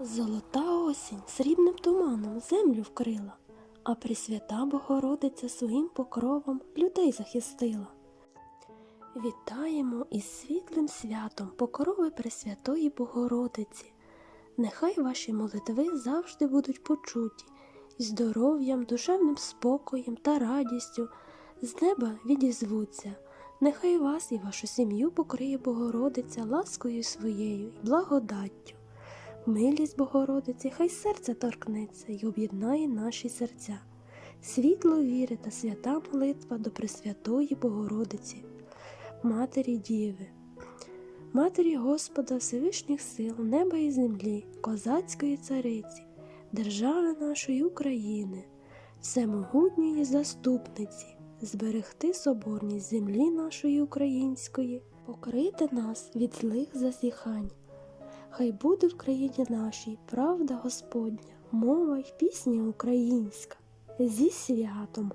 Золота осінь срібним туманом землю вкрила, а Пресвята Богородиця своїм покровом людей захистила. Вітаємо із світлим святом покрови Пресвятої Богородиці. Нехай ваші молитви завжди будуть почуті, і здоров'ям, душевним спокоєм та радістю з неба відізвуться. Нехай вас і вашу сім'ю покриє Богородиця ласкою своєю і благодаттю. Милість Богородиці, хай серце торкнеться й об'єднає наші серця. Світло віри та свята молитва до Пресвятої Богородиці, Матері Діви, Матері Господа Всевишніх сил, неба і землі, козацької цариці, держави нашої України, всемогутньої заступниці, зберегти соборність землі нашої української, покрити нас від злих засіхань. Хай буде в країні нашій правда Господня, мова й пісня українська зі святом.